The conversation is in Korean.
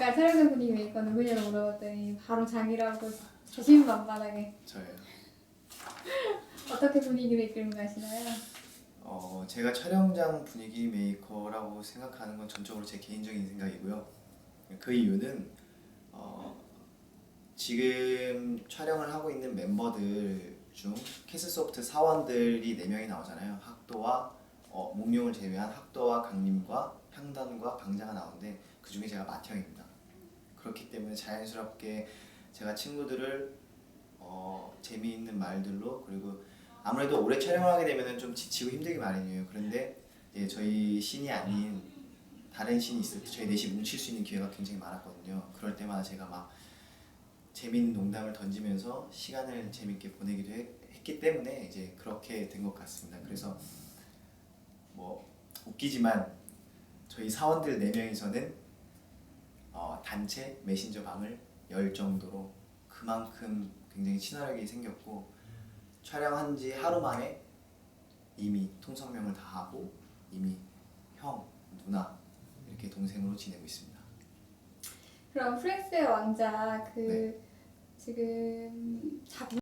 촬영된 분이 메이커 누구냐고 물어봤더니 바로 자기라고 자신만만하게 저예요. 어떻게 분위기를 이끌고 가시나요? 어, 제가 촬영장 분위기 메이커라고 생각하는 건 전적으로 제 개인적인 생각이고요. 그 이유는 어, 지금 촬영을 하고 있는 멤버들 중 캐슬소프트 사원들이 4명이 나오잖아요. 학도와 어, 몽룡을 제외한 학도와 강림과 향단과 방자가 나오는데 그 중에 제가 맏형입니다. 그렇기 때문에 자연스럽게 제가 친구들을 어, 재미있는 말들로 그리고 아무래도 오래 촬영을 하게 되면 좀 지치고 힘들기 마련이에요. 그런데 이제 저희 신이 아닌 다른 신이 있을 때 저희 넷이 뭉칠 수 있는 기회가 굉장히 많았거든요. 그럴 때마다 제가 막 재미있는 농담을 던지면서 시간을 재밌게 보내기도 했, 했기 때문에 이제 그렇게 된 것 같습니다. 그래서 뭐 웃기지만 저희 사원들 4명이서는 어, 단체 메신저 방을 열 정도로 그만큼 굉장히 친화력이 생겼고 촬영한 지 하루 만에 이미 통성명을 다 하고 이미 형, 누나 이렇게 동생으로 지내고 있습니다. 그럼 프렉스의 왕자 그 네. 지금 작